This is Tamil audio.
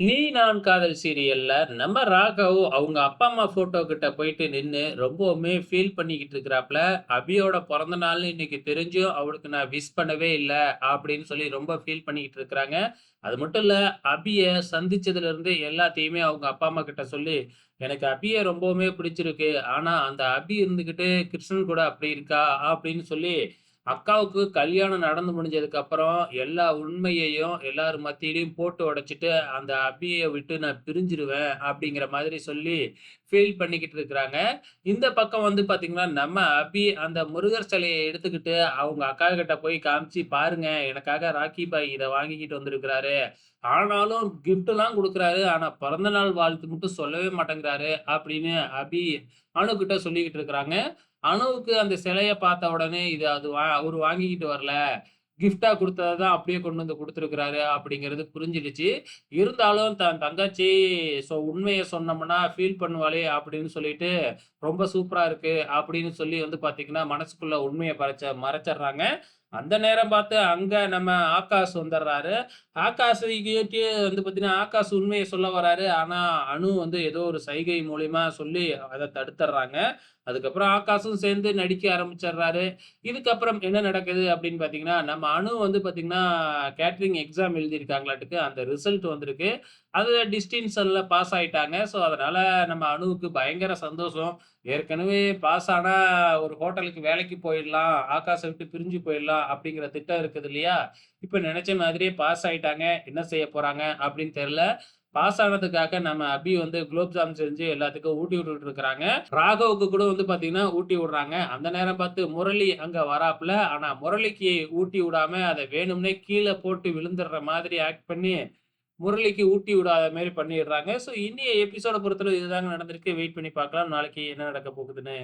நீ நான் காதல் சீரியல்ல நம்ம ராகவ் அவங்க அப்பா அம்மா போட்டோ கிட்ட போயிட்டு நின்று ரொம்பவுமே ஃபீல் பண்ணிக்கிட்டு இருக்கிறாப்ல. அபியோட பிறந்த நாள்னு இன்னைக்கு தெரிஞ்சும் அவளுக்கு நான் விஷ் பண்ணவே இல்லை அப்படின்னு சொல்லி ரொம்ப ஃபீல் பண்ணிக்கிட்டு இருக்கிறாங்க. அது மட்டும் இல்ல அபிய சந்திச்சதுல இருந்து எல்லாத்தையுமே அவங்க அப்பா அம்மா கிட்ட சொல்லி எனக்கு அபிய ரொம்பவுமே பிடிச்சிருக்கு. ஆனா அந்த அபி இருந்துகிட்டு கிருஷ்ணன் கூட அப்படி இருக்கா? அப்படின்னு சொல்லி அக்காவுக்கு கல்யாணம் நடந்து முடிஞ்சதுக்கு அப்புறம் எல்லா உண்மையையும் எல்லார் மத்தியிலையும் போட்டு உடைச்சிட்டு அந்த அபியை விட்டு நான் பிரிஞ்சிருவேன் அப்படிங்கிற மாதிரி சொல்லி ஃபீல் பண்ணிக்கிட்டு இருக்கிறாங்க. இந்த பக்கம் வந்து பார்த்தீங்கன்னா, நம்ம அபி அந்த முருகர் சிலையை எடுத்துக்கிட்டு அவங்க அக்கா கிட்ட போய் காமிச்சு, "பாருங்க எனக்காக ராக்கி பாய் இதை வாங்கிக்கிட்டு வந்திருக்கிறாரு. ஆனாலும் கிஃப்ட்லாம் கொடுக்குறாரு ஆனால் பிறந்த நாள் வாழ்த்து மட்டும் சொல்லவே மாட்டேங்கிறாரு." அப்படின்னு அபி அணுக்கிட்ட சொல்லிக்கிட்டு இருக்கிறாங்க. அணுவுக்கு அந்த சிலைய பார்த்த உடனே, இது அது வா அவர் வாங்கிக்கிட்டு வரல. கிஃப்டா கொடுத்ததை தான் அப்படியே கொண்டு வந்து கொடுத்துருக்குறாரு அப்படிங்கிறது புரிஞ்சிடுச்சு. இருந்தாலும் தன் தங்கச்சி ஸோ உண்மையை சொன்னோம்னா ஃபீல் பண்ணுவாளே அப்படின்னு சொல்லிட்டு, ரொம்ப சூப்பரா இருக்கு அப்படின்னு சொல்லி வந்து பார்த்தீங்கன்னா, மனசுக்குள்ள உண்மையை பறச்ச மறைச்சிடுறாங்க அந்த நேரம் பார்த்து அங்கே நம்ம ஆகாஷ் வந்துடுறாரு ஆகாஷ் வந்து பார்த்தீங்கன்னா, ஆகாஷ் உண்மையை சொல்ல வராரு. ஆனால் அணு வந்து ஏதோ ஒரு சைகை மூலியமா சொல்லி அதை தடுத்துடுறாங்க அதுக்கப்புறம் ஆகாஷும் சேர்ந்து நடிக்க ஆரம்பிச்சிடுறாரு இதுக்கப்புறம் என்ன நடக்குது அப்படின்னு பார்த்தீங்கன்னா, நம்ம அணு வந்து பார்த்தீங்கன்னா, கேட்ரிங் எக்ஸாம் எழுதியிருக்காங்களாட்டுக்கு. அந்த ரிசல்ட் வந்திருக்கு. அது டிஸ்டிங்ஷன்ல பாஸ் ஆயிட்டாங்க. ஸோ, அதனால நம்ம அணுவுக்கு பயங்கர சந்தோஷம். ஏற்கனவே பாஸ் ஆனா ஒரு ஹோட்டலுக்கு வேலைக்கு போயிடலாம். ஆகாஷ விட்டு பிரிஞ்சு போயிடலாம் அப்படிங்கிற திட்டம் இருக்குது இல்லையா? இப்ப நினைச்ச மாதிரியே பாஸ் ஆயிட்டாங்க. என்ன செய்ய போறாங்க அப்படின்னு தெரியல. பாஸ் ஆனதுக்காக நம்ம அபி வந்து குலோப் ஜாம் செஞ்சு எல்லாத்துக்கும் ஊட்டி விட்டுட்டு இருக்கிறாங்க. ராகவுக்கு கூட வந்து பார்த்தீங்கன்னா, ஊட்டி விடுறாங்க. அந்த நேரம் பார்த்து முரளி அங்க வராப்புல ஆனா முரளிக்கு ஊட்டி விடாம அதை வேணும்னே கீழே போட்டு விழுந்துடுற மாதிரி ஆக்ட் பண்ணி, முரளிக்கு ஊட்டி விடாத மாதிரி பண்ணிடுறாங்க. ஸோ, இன்றைய எபிசோட பொறுத்தளவு இதுதாங்க நடந்திருக்கு. வெயிட் பண்ணி பார்க்கலாம். நாளைக்கு என்ன நடக்க போகுதுன்னு.